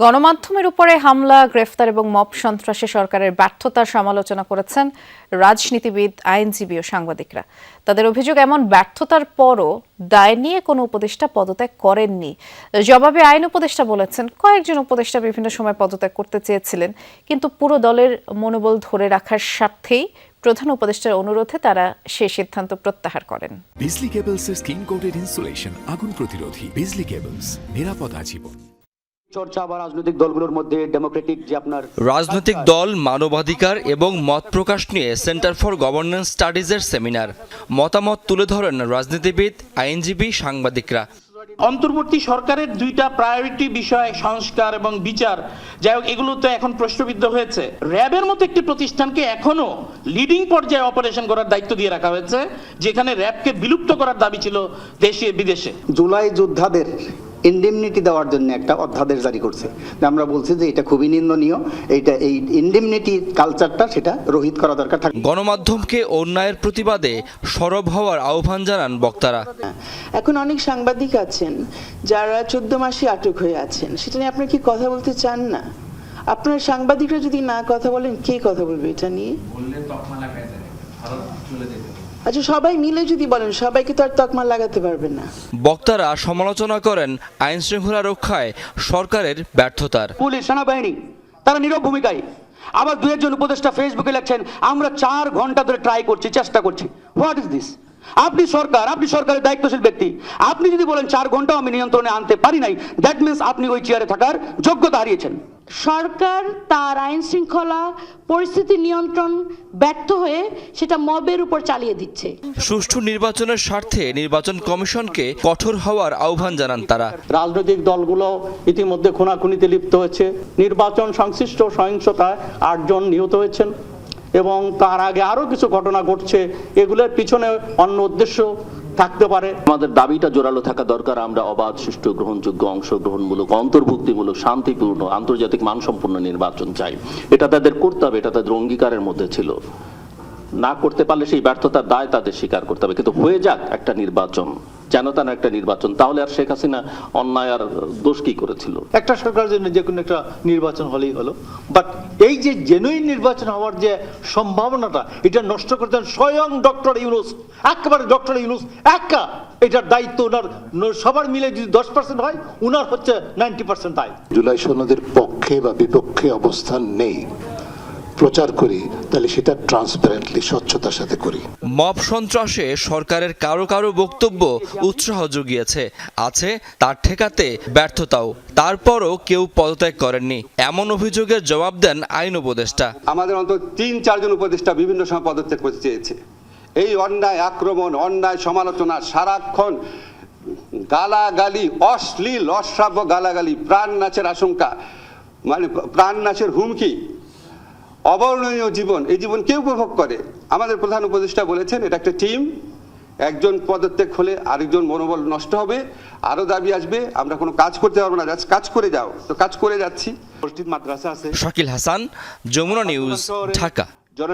গণমাধ্যমের উপরে হামলা, গ্রেফতার এবং মব সন্ত্রাসে সরকারের ব্যর্থতার সমালোচনা করেছেন রাজনীতিবিদ, আইনজীবী ও সাংবাদিকরা। তাদের অভিযোগ, এমন ব্যর্থতার পরও দায় নিয়ে কোনো উপদেষ্টা পদত্যাগ করেননি। জবাবে আইন উপদেষ্টা বলেছেন, কয়েকজন উপদেষ্টা বিভিন্ন সময় পদত্যাগ করতে চেয়েছিলেন, কিন্তু পুরো দলের মনোবল ধরে রাখার স্বার্থেই প্রধান উপদেষ্টার অনুরোধে তারা সেই সিদ্ধান্ত প্রত্যাহার করেন। বিজলি কেবলসের স্কিন কোটেড ইনসুলেশন, আগুন প্রতিরোধী বিজলি কেবলস, নিরাপদ আজীবন। চর্চা বা রাজনৈতিক দলগুলোর মধ্যে ডেমোক্রেটিক যে আপনার রাজনৈতিক দল মানবাধিকার এবং মত প্রকাশ নিয়ে সেন্টার ফর গভর্নেন্স স্টাডিজের সেমিনার। মতামত তুলে ধরেন রাজনীতিবিদ আইনজীবী সাংবাদিকরা। অন্তর্বর্তী সরকারের দুইটা প্রায়োরিটি বিষয় সংস্কার এবং বিচার। যাই হোক এগুলো তো এখন প্রশ্নবিদ্ধ হয়েছে। র্যাবের মতো একটি প্রতিষ্ঠানকে এখনও লিডিং পর্যায়ে অপারেশন করার দায়িত্ব দিয়ে রাখা হয়েছে যেখানে র্যাবকে বিলুপ্ত করার দাবি ছিল দেশে বিদেশে জুলাই যোদ্ধাদের ইন্ডেমনিটি দেওয়ার জন্য একটা অধ্যাদেশ জারি করছে। যে আমরা বলছি যে এটা খুবই নিন্দনীয়। এইটা এই ইন্ডেমনিটি কালচারটা সেটা রহিত করা দরকার থাকে গণমাধ্যমকে অন্যায়ের প্রতিবাদে সরব হওয়ার আহ্বান জানান বক্তারা। এখন অনেক সাংবাদিক আছেন যারা চোদ্দ মাসে আটক হয়ে আছেন। সেটা নিয়ে আপনার কি কথা বলতে চান না? আপনার সাংবাদিকরা যদি না কথা বলেন কে কথা বলবে এটা নিয়ে? আচ্ছা সবাই মিলে যদি বলেন সবাইকে তো আর তকমা লাগাতে পারবেন না। বক্তারা সমালোচনা করেন আইন শৃঙ্খলা রক্ষায় সরকারের ব্যর্থতার। পুলিশ সেনাবাহিনী তারা নীরব ভূমিকায়। আবার দু একজন উপদেষ্টা ফেসবুকে লেখছেন আমরা চার ঘণ্টা ধরে ট্রাই করছি চেষ্টা করছি। হোয়াট ইজ দিস আপনি সরকার আপনি সরকারের দায়িত্বশীল ব্যক্তি। আপনি যদি বলেন চার ঘন্টাও আমি নিয়ন্ত্রণে আনতে পারি নাই দ্যাট মিনস আপনি ওই চেয়ারে থাকার যোগ্যতা হারিয়েছেন। সরকার তার আইন শৃঙ্খলা পরিস্থিতি নিয়ন্ত্রণ ব্যর্থ হয়ে সেটা মবের উপর চালিয়ে দিচ্ছে। সুষ্ঠু নির্বাচনের স্বার্থে নির্বাচন কমিশনকে কঠোর হওয়ার আহ্বান জানান তারা। রাজনৈতিক দলগুলো ইতিমধ্যে খুনাখুনিতে লিপ্ত হয়েছে। নির্বাচন সংশ্লিষ্ট সহিংসতায় আটজন নিহত হয়েছেন। এবং তার আগে আরও কিছু ঘটনা ঘটছে, এগুলোর পিছনে অন্য উদ্দেশ্য থাকতে পারে। আমাদের দাবিটা জোরালো থাকা দরকার, আমরা অবাধ, সুষ্ঠু, গ্রহণযোগ্য, অংশগ্রহণমূলক, অন্তর্ভুক্তিমূলক, শান্তিপূর্ণ, আন্তর্জাতিক মানসম্পন্ন নির্বাচন চাই। এটা তাদের করতে হবে, এটা তাদের অঙ্গীকারের মধ্যে ছিল। না করতে পারলে সেই ব্যর্থতার দায় তাদের স্বীকার করতে হবে। কিন্তু হয়ে যাক একটা নির্বাচন। যেন তেন একটা নির্বাচন। তাহলে আর শেখ হাসিনা অন্যায় আর দোষ কি করেছিল? একটা সরকারের জন্য যে কোনো একটা নির্বাচন হলেই হলো। বাট এই যে জেনুইন নির্বাচন হওয়ার যে সম্ভাবনাটা এটা নষ্ট করতেন স্বয়ং ডক্টর ইউনুস। একেবারে ডক্টর ইউনুস একা। এটার দায়িত্ব ওনার সবার মিলে যদি দশ পার্সেন্ট হয় উনার হচ্ছে নাইনটি পার্সেন্ট দায় জুলাই সনদের পক্ষে বা বিপক্ষে অবস্থান নেই। প্রচার করি তাহলে সেটা ট্রান্সপারেন্টলি স্বচ্ছতার সাথে করি। মব সন্ত্রাসে সরকারের কারও কারও বক্তব্য উৎসাহ জুগিয়েছে। আছে তার ঠেকাতে ব্যর্থতাও। তারপরও কেউ পদত্যাগ করেননি। এমন অভিযোগের জবাব দেন আইন উপদেষ্টা। আমাদের অন্তত তিন চারজন উপদেষ্টা বিভিন্ন সময় পদত্যাগ করতে চেয়েছে। এই অন্যায় আক্রমণ অন্যায় সমালোচনা সারাক্ষণ গালাগালি অশ্লীল অশ্রাব্য গালাগালি প্রাণ নাচের আশঙ্কা। মানে প্রাণ নাচের হুমকি। অবর্ণনীয় জীবন এই জীবন কেউ উপভোগ করে? আমাদের প্রধান উপদেষ্টা বলেছেন এটা একটা টিম। একজন পদত্যাগ হলে আরেকজন মনোবল নষ্ট হবে আরও দাবি আসবে আমরা কোনো কাজ করতে পারব না কাজ করে যাও। তো কাজ করে যাচ্ছি। মসজিদ মাদ্রাসা আছে। শাকিল হাসান যমুনা নিউজ ঢাকা। জন